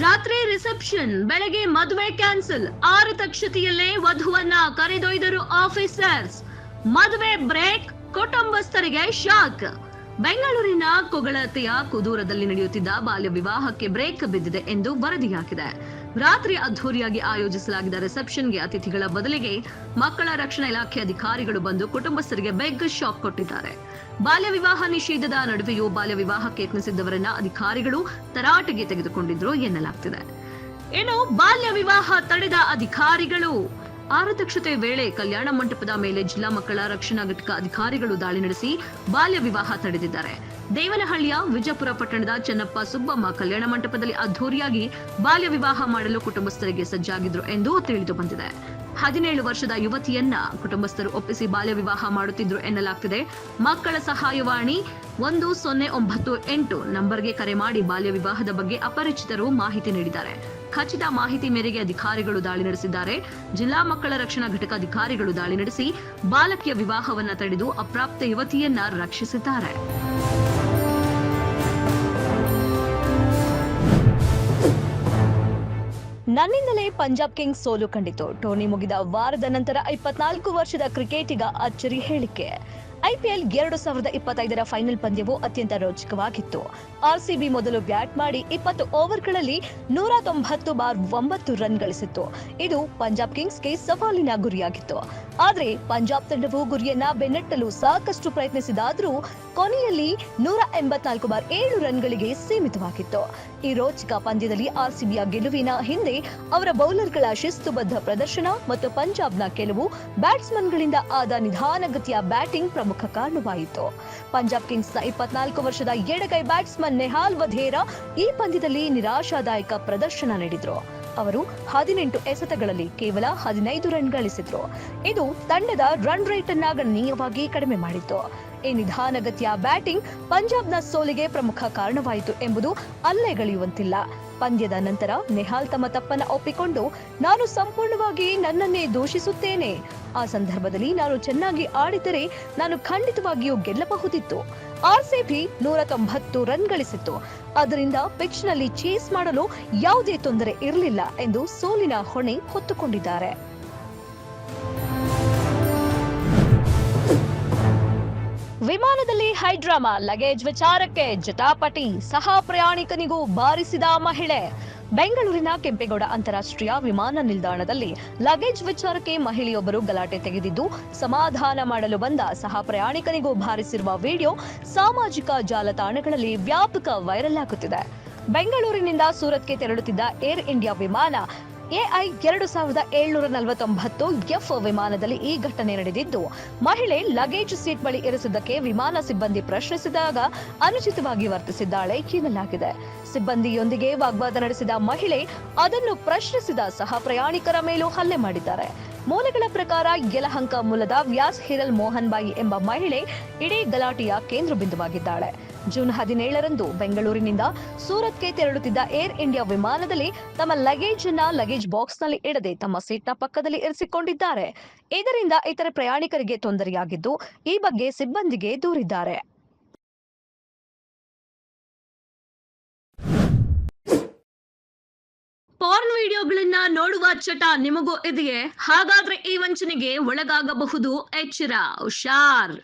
ರಾತ್ರಿ ರಿಸೆಪ್ಷನ್, ಬೆಳಗ್ಗೆ ಮದುವೆ ಕ್ಯಾನ್ಸಲ್. ಆರು ತಕ್ಷತೆಯಲ್ಲೇ ವಧುವನ್ನ ಕರೆದೊಯ್ದರು ಆಫೀಸರ್ಸ್. ಮದುವೆ ಬ್ರೇಕ್, ಕುಟುಂಬಸ್ಥರಿಗೆ ಶಾಕ್. ಬೆಂಗಳೂರಿನ ಕೊಗಳತೆಯ ಕುದೂರದಲ್ಲಿ ನಡೆಯುತ್ತಿದ್ದ ಬಾಲ್ಯ ವಿವಾಹಕ್ಕೆ ಬ್ರೇಕ್ ಬಿದ್ದಿದೆ ಎಂದು ವರದಿಯಾಗಿದೆ. ರಾತ್ರಿ ಅದ್ಧೂರಿಯಾಗಿ ಆಯೋಜಿಸಲಾಗಿದ್ದ ರಿಸೆಪ್ಷನ್ಗೆ ಅತಿಥಿಗಳ ಬದಲಿಗೆ ಮಕ್ಕಳ ರಕ್ಷಣಾ ಇಲಾಖೆ ಅಧಿಕಾರಿಗಳು ಬಂದು ಕುಟುಂಬಸ್ಥರಿಗೆ ಬೆಗ್ ಶಾಕ್ ಕೊಟ್ಟಿದ್ದಾರೆ. ಬಾಲ್ಯ ವಿವಾಹ ನಿಷೇಧದ ನಡುವೆಯೂ ಬಾಲ್ಯ ವಿವಾಹಕ್ಕೆ ಯತ್ನಿಸಿದ್ದವರನ್ನ ಅಧಿಕಾರಿಗಳು ತರಾಟೆಗೆ ತೆಗೆದುಕೊಂಡಿದ್ರು ಎನ್ನಲಾಗ್ತಿದೆ. ಇನ್ನು ಬಾಲ್ಯ ವಿವಾಹ ತಡೆದ ಅಧಿಕಾರಿಗಳು ಆರತಕ್ಷತೆ ವೇಳೆ ಕಲ್ಯಾಣ ಮಂಟಪದ ಮೇಲೆ ಜಿಲ್ಲಾ ಮಕ್ಕಳ ರಕ್ಷಣಾ ಘಟಕ ಅಧಿಕಾರಿಗಳು ದಾಳಿ ನಡೆಸಿ ಬಾಲ್ಯ ವಿವಾಹ ತಡೆದಿದ್ದಾರೆ. ದೇವನಹಳ್ಳಿಯ ವಿಜಯಪುರ ಪಟ್ಟಣದ ಚೆನ್ನಪ್ಪ ಸುಬ್ಬಮ್ಮ ಕಲ್ಯಾಣ ಮಂಟಪದಲ್ಲಿ ಅದ್ದೂರಿಯಾಗಿ ಬಾಲ್ಯ ವಿವಾಹ ಮಾಡಲು ಕುಟುಂಬಸ್ಥರಿಗೆ ಸಜ್ಜಾಗಿದ್ರು ಎಂದು ತಿಳಿದು ಬಂದಿದೆ. ಹದಿನೇಳು ವರ್ಷದ ಯುವತಿಯನ್ನ ಕುಟುಂಬಸ್ಥರು ಒಪ್ಪಿಸಿ ಬಾಲ್ಯ ವಿವಾಹ ಮಾಡುತ್ತಿದ್ರು ಎನ್ನಲಾಗ್ತಿದೆ. ಮಕ್ಕಳ ಸಹಾಯವಾಣಿ ಒಂದು ಸೊನ್ನೆ ಒಂಬತ್ತು ಎಂಟು ನಂಬರ್ಗೆ ಕರೆ ಮಾಡಿ ಬಾಲ್ಯ ವಿವಾಹದ ಬಗ್ಗೆ ಅಪರಿಚಿತರು ಮಾಹಿತಿ ನೀಡಿದ್ದಾರೆ. ಖಚಿತ ಮಾಹಿತಿ ಮೇರೆಗೆ ಅಧಿಕಾರಿಗಳು ದಾಳಿ ನಡೆಸಿದ್ದಾರೆ. ಜಿಲ್ಲಾ ಮಕ್ಕಳ ರಕ್ಷಣಾ ಘಟಕ ಅಧಿಕಾರಿಗಳು ದಾಳಿ ನಡೆಸಿ ಬಾಲಕಿಯ ವಿವಾಹವನ್ನ ತಡೆದು ಅಪ್ರಾಪ್ತ ಯುವತಿಯನ್ನ ರಕ್ಷಿಸಿದ್ದಾರೆ. ನನ್ನಿಂದಲೇ ಪಂಜಾಬ್ ಕಿಂಗ್ಸ್ ಸೋಲು ಕಂಡಿತು. ಟೋನಿ ಮುಗಿದ ವಾರದ ನಂತರ ಇಪ್ಪತ್ನಾಲ್ಕು ವರ್ಷದ ಕ್ರಿಕೆಟಿಗ ಅಚ್ಚರಿ ಹೇಳಿಕೆ. ಐಪಿಎಲ್ ಎರಡು ಸಾವಿರದ ಇಪ್ಪತ್ತೈದರ ಫೈನಲ್ ಪಂದ್ಯವು ಅತ್ಯಂತ ರೋಚಕವಾಗಿತ್ತು. ಆರ್ಸಿಬಿ ಮೊದಲು ಬ್ಯಾಟ್ ಮಾಡಿ ಇಪ್ಪತ್ತು ಓವರ್ಗಳಲ್ಲಿ ನೂರ ತೊಂಬತ್ತು ಬಾರ್ ಒಂಬತ್ತು ರನ್ ಗಳಿಸಿತ್ತು. ಇದು ಪಂಜಾಬ್ ಕಿಂಗ್ಸ್ಗೆ ಸವಾಲಿನ ಗುರಿಯಾಗಿತ್ತು. ಆದರೆ ಪಂಜಾಬ್ ತಂಡವು ಗುರಿಯನ್ನ ಬೆನ್ನಟ್ಟಲು ಸಾಕಷ್ಟು ಪ್ರಯತ್ನಿಸಿದಾದರೂ ಕೊನೆಯಲ್ಲಿ ನೂರ ಎಂಬತ್ನಾಲ್ಕು ಬಾರ್ ಏಳು ರನ್ಗಳಿಗೆ ಸೀಮಿತವಾಗಿತ್ತು. ಈ ರೋಚಕ ಪಂದ್ಯದಲ್ಲಿ ಆರ್ಸಿಬಿಯ ಗೆಲುವಿನ ಹಿಂದೆ ಅವರ ಬೌಲರ್ಗಳ ಶಿಸ್ತುಬದ್ಧ ಪ್ರದರ್ಶನ ಮತ್ತು ಪಂಜಾಬ್ನ ಕೆಲವು ಬ್ಯಾಟ್ಸ್ಮನ್ಗಳಿಂದ ಆದ ನಿಧಾನಗತಿಯ ಬ್ಯಾಟಿಂಗ್ ಪ್ರಮುಖ ಕಾರಣವಾಯಿತು. ಪಂಜಾಬ್ ಕಿಂಗ್ಸ್ನ ಇಪ್ಪತ್ನಾಲ್ಕು ವರ್ಷದ ಎಡಗೈ ಬ್ಯಾಟ್ಸ್ಮನ್ ನೆಹಾಲ್ ವಧೇರಾ ಈ ಪಂದ್ಯದಲ್ಲಿ ನಿರಾಶಾದಾಯಕ ಪ್ರದರ್ಶನ ನೀಡಿದ್ರು. ಅವರು ಹದಿನೆಂಟು ಎಸೆತಗಳಲ್ಲಿ ಕೇವಲ ಹದಿನೈದು ರನ್ ಗಳಿಸಿದ್ರು. ಇದು ತಂಡದ ರನ್ ರೇಟ್ ಅನ್ನ ಗಣನೀಯವಾಗಿ ಕಡಿಮೆ ಮಾಡಿತ್ತು. ಈ ನಿಧಾನಗತಿಯ ಬ್ಯಾಟಿಂಗ್ ಪಂಜಾಬ್ನ ಸೋಲಿಗೆ ಪ್ರಮುಖ ಕಾರಣವಾಯಿತು ಎಂಬುದು ಅಲ್ಲೆಗಳೆಯುವಂತಿಲ್ಲ ಪಂದ್ಯದ ನಂತರ ನೆಹಾಲ್ ತಮ್ಮ ತಪ್ಪನ್ನ ಒಪ್ಪಿಕೊಂಡು, ನಾನು ಸಂಪೂರ್ಣವಾಗಿ ನನ್ನನ್ನೇ ದೂಷಿಸುತ್ತೇನೆ. ಆ ಸಂದರ್ಭದಲ್ಲಿ ನಾನು ಚೆನ್ನಾಗಿ ಆಡಿದರೆ ನಾನು ಖಂಡಿತವಾಗಿಯೂ ಗೆಲ್ಲಬಹುದಿತ್ತು. ಆರ್ಸಿಬಿ ನೂರ ತೊಂಬತ್ತು ರನ್ ಗಳಿಸಿತ್ತು. ಅದರಿಂದ ಪಿಚ್ನಲ್ಲಿ ಚೇಸ್ ಮಾಡಲು ಯಾವುದೇ ತೊಂದರೆ ಇರಲಿಲ್ಲ ಎಂದು ಸೋಲಿನ ಹೊಣೆ ಹೊತ್ತುಕೊಂಡಿದ್ದಾರೆ. ವಿಮಾನದಲ್ಲಿ ಹೈಡ್ರಾಮಾ ಲಗೇಜ್ ವಿಚಾರಕ್ಕೆ ಜಟಾಪಟಿ ಸಹ ಪ್ರಯಾಣಿಕನಿಗೂ ಬಾರಿಸಿದ ಮಹಿಳೆ. ಬೆಂಗಳೂರಿನ ಕೆಂಪೇಗೌಡ ಅಂತಾರಾಷ್ಟ್ರೀಯ ವಿಮಾನ ನಿಲ್ದಾಣದಲ್ಲಿ ಲಗೇಜ್ ವಿಚಾರಕ್ಕೆ ಮಹಿಳೆಯೊಬ್ಬರು ಗಲಾಟೆ ತೆಗೆದಿದ್ದು, ಸಮಾಧಾನ ಮಾಡಲು ಬಂದ ಸಹ ಪ್ರಯಾಣಿಕನಿಗೂ ಭಾರಿಸಿರುವ ವಿಡಿಯೋ ಸಾಮಾಜಿಕ ಜಾಲತಾಣಗಳಲ್ಲಿ ವ್ಯಾಪಕ ವೈರಲ್ ಆಗುತ್ತಿದೆ. ಬೆಂಗಳೂರಿನಿಂದ ಸೂರತ್ಗೆ ತೆರಳುತ್ತಿದ್ದ ಏರ್ ಇಂಡಿಯಾ ವಿಮಾನ ಎಐ ಎರಡು ಸಾವಿರದ ಏಳ್ನೂರ ನಲವತ್ತೊಂಬತ್ತು ಎಫ್ ವಿಮಾನದಲ್ಲಿ ಈ ಘಟನೆ ನಡೆದಿದ್ದು, ಮಹಿಳೆ ಲಗೇಜ್ ಸೀಟ್ ಬಳಿ ಇರಿಸಿದ್ದಕ್ಕೆ ವಿಮಾನ ಸಿಬ್ಬಂದಿ ಪ್ರಶ್ನಿಸಿದಾಗ ಅನುಚಿತವಾಗಿ ವರ್ತಿಸಿದ್ದಾಳೆ ಎನ್ನಲಾಗಿದೆ ಸಿಬ್ಬಂದಿಯೊಂದಿಗೆ ವಾಗ್ವಾದ ನಡೆಸಿದ ಮಹಿಳೆ ಅದನ್ನು ಪ್ರಶ್ನಿಸಿದ ಸಹ ಪ್ರಯಾಣಿಕರ ಮೇಲೂ ಹಲ್ಲೆ ಮಾಡಿದ್ದಾರೆ. ಮೂಲಗಳ ಪ್ರಕಾರ, ಯಲಹಂಕ ಮೂಲದ ವ್ಯಾಸ್ ಹಿರಲ್ ಮೋಹನ್ ಬಾಯಿ ಎಂಬ ಮಹಿಳೆ ಇಡೀ ಗಲಾಟೆಯ ಕೇಂದ್ರ ಬಿಂದುವಾಗಿದ್ದಾಳೆ ಜೂನ್ ಹದಿನೇಳರಂದು ಬೆಂಗಳೂರಿನಿಂದ ಸೂರತ್ಗೆ ತೆರಳುತ್ತಿದ್ದ ಏರ್ ಇಂಡಿಯಾ ವಿಮಾನದಲ್ಲಿ ತಮ್ಮ ಲಗೇಜ್ನ ಲಗೇಜ್ ಬಾಕ್ಸ್ನಲ್ಲಿ ಇಡದೆ ತಮ್ಮ ಸೀಟ್ನ ಪಕ್ಕದಲ್ಲಿ ಇರಿಸಿಕೊಂಡಿದ್ದಾರೆ. ಇದರಿಂದ ಇತರೆ ಪ್ರಯಾಣಿಕರಿಗೆ ತೊಂದರೆಯಾಗಿದ್ದು, ಈ ಬಗ್ಗೆ ಸಿಬ್ಬಂದಿಗೆ ದೂರಿದ್ದಾರೆ ಪಾರ್ನ್ ವಿಡಿಯೋಗಳನ್ನ ನೋಡುವ ಚಟ ನಿಮಗೂ ಇದೆಯೇ? ಹಾಗಾದ್ರೆ ಈ ವಂಚನೆಗೆ ಒಳಗಾಗಬಹುದು ಎಚ್ಚರ ಹುಷಾರ್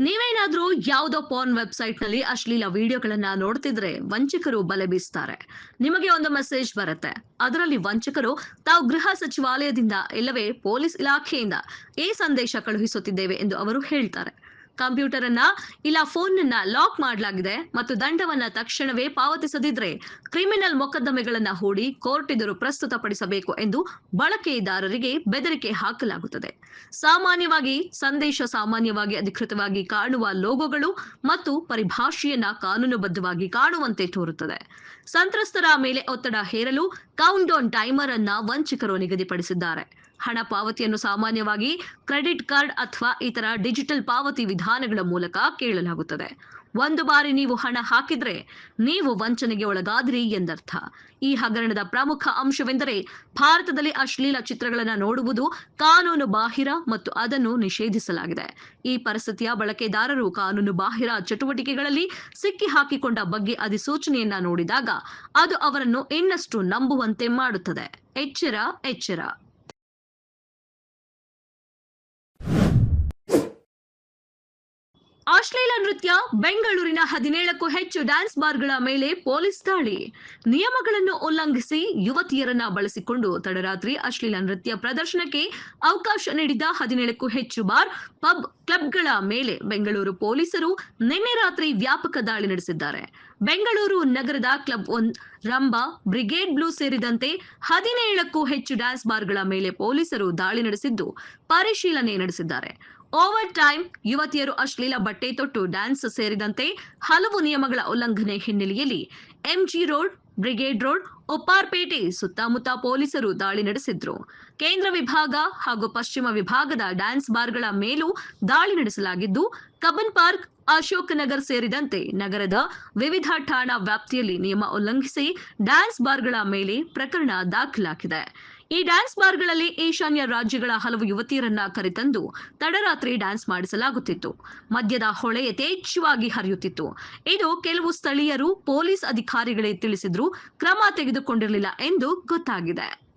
ನೀವೇನಾದ್ರೂ ಯಾವುದೋ ಪಾರ್ನ್ ವೆಬ್ಸೈಟ್ನಲ್ಲಿ ಅಶ್ಲೀಲ ವಿಡಿಯೋಗಳನ್ನ ನೋಡ್ತಿದ್ರೆ ವಂಚಕರು ಬಲೆ ಬೀಸ್ತಾರೆ. ನಿಮಗೆ ಒಂದು ಮೆಸೇಜ್ ಬರುತ್ತೆ. ಅದರಲ್ಲಿ ವಂಚಕರು ತಾವು ಗೃಹ ಸಚಿವಾಲಯದಿಂದ ಇಲ್ಲವೇ ಪೊಲೀಸ್ ಇಲಾಖೆಯಿಂದ ಈ ಸಂದೇಶ ಕಳುಹಿಸುತ್ತಿದ್ದೇವೆ ಎಂದು ಅವರು ಹೇಳ್ತಾರೆ. ಕಂಪ್ಯೂಟರ್ ಅನ್ನ ಇಲ್ಲ ಫೋನ್ ಅನ್ನ ಲಾಕ್ ಮಾಡಲಾಗಿದೆ ಮತ್ತು ದಂಡವನ್ನ ತಕ್ಷಣವೇ ಪಾವತಿಸದಿದ್ರೆ ಕ್ರಿಮಿನಲ್ ಮೊಕದ್ದಮೆಗಳನ್ನ ಹೂಡಿ ಕೋರ್ಟ್ ಎದುರು ಪ್ರಸ್ತುತಪಡಿಸಬೇಕು ಎಂದು ಬಳಕೆದಾರರಿಗೆ ಬೆದರಿಕೆ ಹಾಕಲಾಗುತ್ತದೆ. ಸಾಮಾನ್ಯವಾಗಿ ಸಂದೇಶ ಸಾಮಾನ್ಯವಾಗಿ ಅಧಿಕೃತವಾಗಿ ಕಾಣುವ ಲೋಗೋಗಳು ಮತ್ತು ಪರಿಭಾಷೆಯನ್ನ ಕಾನೂನುಬದ್ಧವಾಗಿ ಕಾಣುವಂತೆ ತೋರುತ್ತದೆ. ಸಂತ್ರಸ್ತರ ಮೇಲೆ ಒತ್ತಡ ಹೇರಲು ಕೌಂಟ್ ಡೌನ್ ಟೈಮರ್ ಅನ್ನ ವಂಚಕರು ನಿಗದಿಪಡಿಸಿದ್ದಾರೆ. ಹಣ ಪಾವತಿಯನ್ನು ಸಾಮಾನ್ಯವಾಗಿ ಕ್ರೆಡಿಟ್ ಕಾರ್ಡ್ ಅಥವಾ ಇತರ ಡಿಜಿಟಲ್ ಪಾವತಿ ವಿಧಾನಗಳ ಮೂಲಕ ಕೇಳಲಾಗುತ್ತದೆ. ಒಂದು ಬಾರಿ ನೀವು ಹಣ ಹಾಕಿದ್ರೆ ನೀವು ವಂಚನೆಗೆ ಒಳಗಾದ್ರಿ ಎಂದರ್ಥ. ಈ ಹಗರಣದ ಪ್ರಮುಖ ಅಂಶವೆಂದರೆ ಭಾರತದಲ್ಲಿ ಅಶ್ಲೀಲ ಚಿತ್ರಗಳನ್ನು ನೋಡುವುದು ಕಾನೂನು ಬಾಹಿರ ಮತ್ತು ಅದನ್ನು ನಿಷೇಧಿಸಲಾಗಿದೆ. ಈ ಪರಿಸ್ಥಿತಿಯ ಬಳಕೆದಾರರು ಕಾನೂನು ಬಾಹಿರ ಚಟುವಟಿಕೆಗಳಲ್ಲಿ ಸಿಕ್ಕಿ ಹಾಕಿಕೊಂಡ ಬಗ್ಗೆ ಅಧಿಸೂಚನೆಯನ್ನ ನೋಡಿದಾಗ ಅದು ಅವರನ್ನು ಇನ್ನಷ್ಟು ನಂಬುವಂತೆ ಮಾಡುತ್ತದೆ. ಎಚ್ಚರ ಎಚ್ಚರ. ಅಶ್ಲೀಲ ನೃತ್ಯ ಬೆಂಗಳೂರಿನ ಹದಿನೇಳಕ್ಕೂ ಹೆಚ್ಚು ಡ್ಯಾನ್ಸ್ ಬಾರ್ಗಳ ಮೇಲೆ ಪೊಲೀಸ್ ದಾಳಿ. ನಿಯಮಗಳನ್ನು ಉಲ್ಲಂಘಿಸಿ ಯುವತಿಯರನ್ನ ಬಳಸಿಕೊಂಡು ತಡರಾತ್ರಿ ಅಶ್ಲೀಲ ನೃತ್ಯ ಪ್ರದರ್ಶನಕ್ಕೆ ಅವಕಾಶ ನೀಡಿದ ಹದಿನೇಳಕ್ಕೂ ಹೆಚ್ಚು ಬಾರ್ ಪಬ್ ಕ್ಲಬ್ಗಳ ಮೇಲೆ ಬೆಂಗಳೂರು ಪೊಲೀಸರು ನಿನ್ನೆ ರಾತ್ರಿ ವ್ಯಾಪಕ ದಾಳಿ ನಡೆಸಿದ್ದಾರೆ. ಬೆಂಗಳೂರು ನಗರದ club one rumba brigade blue ಸೇರಿದಂತೆ ಹದಿನೇಳಕ್ಕೂ ಹೆಚ್ಚು ಡ್ಯಾನ್ಸ್ ಬಾರ್ಗಳ ಮೇಲೆ ಪೊಲೀಸರು ದಾಳಿ ನಡೆಸಿದ್ದು ಪರಿಶೀಲನೆ ನಡೆಸಿದ್ದಾರೆ. ಓವರ್ ಟೈಮ್ ಯುವತಿಯರು ಅಶ್ಲೀಲ ಬಟ್ಟೆ ತೊಟ್ಟು ಡ್ಯಾನ್ಸ್ ಸೇರಿದಂತೆ ಹಲವು ನಿಯಮಗಳ ಉಲ್ಲಂಘನೆ ಹಿನ್ನೆಲೆಯಲ್ಲಿ MG road brigade road Upparpete ಸುತ್ತಮುತ್ತ ಪೊಲೀಸರು ದಾಳಿ ನಡೆಸಿದ್ರು. ಕೇಂದ್ರ ವಿಭಾಗ ಹಾಗೂ ಪಶ್ಚಿಮ ವಿಭಾಗದ ಡ್ಯಾನ್ಸ್ ಬಾರ್ಗಳ ಮೇಲೂ ದಾಳಿ ನಡೆಸಲಾಗಿದ್ದು ಕಬನ್ ಪಾರ್ಕ್, ಅಶೋಕ್ ನಗರ್ ಸೇರಿದಂತೆ ನಗರದ ವಿವಿಧ ಠಾಣಾ ವ್ಯಾಪ್ತಿಯಲ್ಲಿ ನಿಯಮ ಉಲ್ಲಂಘಿಸಿ ಡ್ಯಾನ್ಸ್ ಬಾರ್ಗಳ ಮೇಲೆ ಪ್ರಕರಣ ದಾಖಲಾಗಿದೆ. ಈ ಡ್ಯಾನ್ಸ್ ಬಾರ್ಗಳಲ್ಲಿ ಈಶಾನ್ಯ ರಾಜ್ಯಗಳ ಹಲವು ಯುವತಿಯರನ್ನ ಕರೆತಂದು ತಡರಾತ್ರಿ ಡ್ಯಾನ್ಸ್ ಮಾಡಿಸಲಾಗುತ್ತಿತ್ತು. ಮದ್ಯದ ಹೊಳೆ ಯಥೇಚ್ಛವಾಗಿ ಹರಿಯುತ್ತಿತ್ತು. ಇದು ಕೆಲವು ಸ್ಥಳೀಯರು ಪೊಲೀಸ್ ಅಧಿಕಾರಿಗಳೇ ತಿಳಿಸಿದ್ರು ಕ್ರಮ ತೆಗೆದುಕೊಂಡಿರಲಿಲ್ಲ ಎಂದು ಗೊತ್ತಾಗಿದೆ.